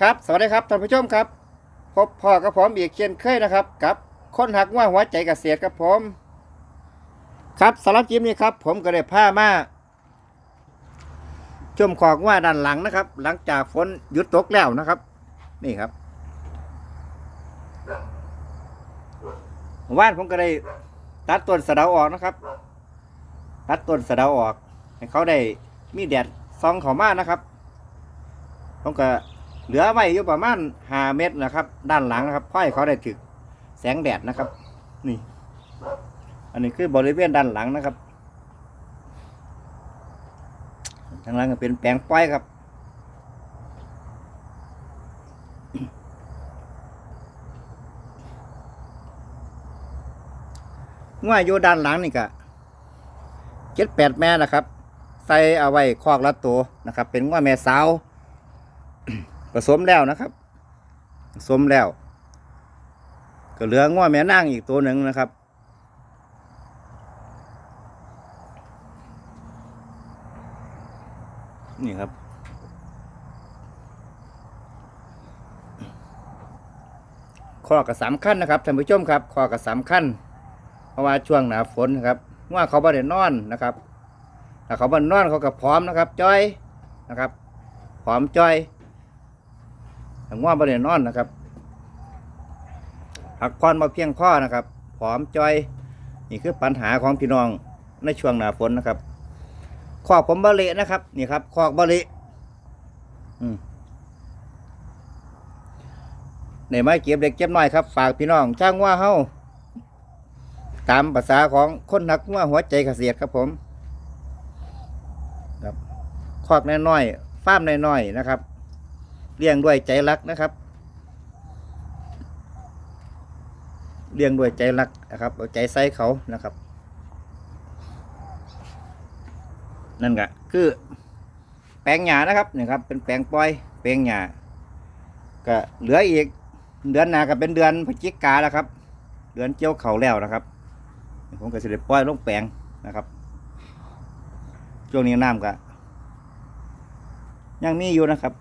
ครับสวัสดีครับท่านผู้ชมครับ พบพ่อกับผมอีกเช่นเคยนะครับกับคนหักว่าหัวใจกเกษตรครับผม ครับสำหรับจิมนี้ครับ ผมก็ได้ผ้ามาชมขอกว่าด้านหลังนะครับ หลังจากฝนหยุดตกแล้วนะครับ นี่ครับว่านผมก็ได้ตัดต้นสะเดาออกนะครับ ตัดต้นสะเดาออกให้เขาได้มีแดดซองเขามานะครับผมก็ เหลือไว้อยู่ประมาณห้าเมตรนะครับ ด้านหลังนะครับเพื่อให้เขาได้ถึกแสงแดดนะครับ นี่ อันนี้คือบริเวณด้านหลังนะครับทางหลังก็เป็นแปลงป้อยครับง่วยอยู่ด้านหลังนี่ก็เจ็ดแปดแม่นะครับ ใส่เอาไว้คอกละตัวนะครับ เป็นง่วยแม่สาว ผสมแล้วนะครับผสมแล้ว ก็เหลือง่วยแม่นางอีกตัวหนึ่งนะครับ นี่ครับข้อกับสามขั้นนะครับท่านผู้ชมครับข้อกับสามขั้นเพราะว่าช่วงหนาฝนนะครับว่าเขาบ่ได้นอนนะครับถ้าเขาบ่ได้นอนเขาก็พร้อมนะครับ จ้อยนะครับ พร้อมจ้อย ถ้าว่าบ่ได้นอนนะครับพักผ่อนมาเพียงพอนะครับพร้อมจอย นี่คือปัญหาของพี่น้องในช่วงหนาฝนนะครับคอกผมบะเละนะครับ นี่ครับคอกบะเละในไม้เก็บเล็กเก็บน้อยครับ ฝากพี่น้องจ้างว่าเฮาตามภาษาของคนนักว่าหัวใจเกษตรครับผม ครับคอกน้อยๆฟ้ามน้อยๆนะครับ เลี้ยงด้วยใจรักนะครับ เลี้ยงด้วยใจรักนะครับเอาใจใส่เขานะครับ นั่นก็คือแปลงหญ้านะครับนี่ครับ เป็นแปลงปล่อย แปลงหญ้าก็เหลืออีกเดือนหน้าก็เป็นเดือนพฤศจิกาแล้วครับ เดือนเกี่ยวเขาแล้วนะครับ ผมก็สิได้ปล่อยลงแปลงนะครับช่วงนี้น้ำก็ยังมีอยู่นะครับ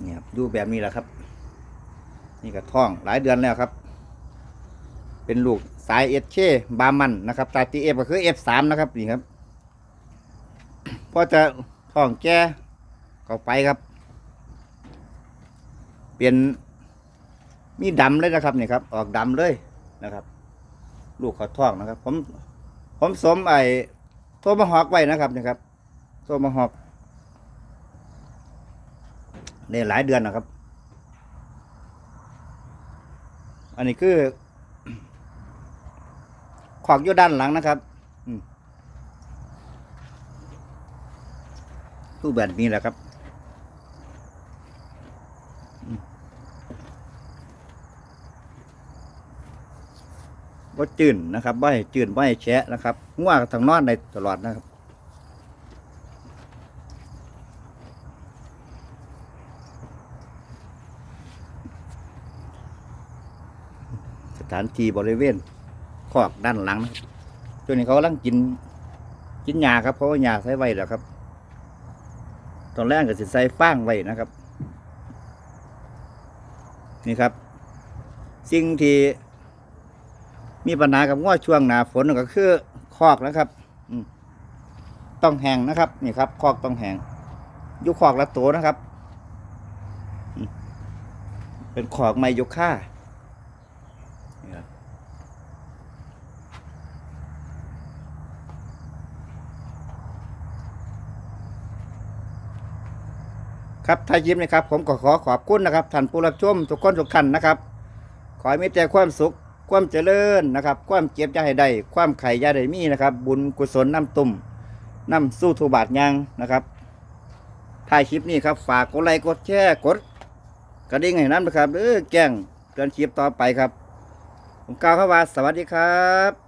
เนี่ยครับดูแบบนี้แหละครับ นี่ก็ท้องหลายเดือนแล้วครับ เป็นลูกสายเอชเช่บามันนะครับสายตีเอฟก็คือเอฟสามนะครับนี่ครับพอจะท้องแก่เข้าไปครับ เปลี่ยนมีดำเลยนะครับนี่ครับ ออกดำเลยนะครับ ลูกเขาท้องนะครับ ผม ผมสมไอ้โทมาฮอกไว้นะครับนี่ครับ โทมาฮอกในหลายเดือนนะครับ อันนี้คือขอกอยู่ด้านหลังนะครับอืมตู้แบบนี้แหละครับว่าจืนนะครับว่าให้จืนว่าให้แฉะนะครับง่วงทางนอนในตลอดนะครับานที่บริเวณคอกด้านหลังนะตัวนี้เขากำลังกินกินหญ้าครับเพราะว่าหญ้าใส่ไว้แล้วครับ ตอนแรกก็สิใส่ฟางไว้นะครับ นี่ครับ สิ่งที่มีปัญหากับง้อช่วงหนาฝนก็คือคอกนะครับต้องแห้งนะครับนี่ครับ คอกต้องแห้งยุคอกละตัวนะครับ เป็นคอกไมโยค่านี่ครับ ครับถ้ายิ้มนะครับ ผมก็ขอขอบคุณนะครับท่านผู้รับชมทุกคนทุกท่านนะครับ ขอให้มีแต่ความสุขความเจริญนะครับ ความเจ็บยาให้ได้ ความไข่ยาได้มีนะครับ บุญกุศลน้ำตุ่มน้ำสู้ทุบาทยังนะครับถ่ายคลิปนี้ครับ ฝากกดไลค์กดแชร์กดกระดิ่งให้น้ำนะครับเออแจ้งเตือนคลิปต่อไปครับ ผมกล่าวคำว่าสวัสดีครับ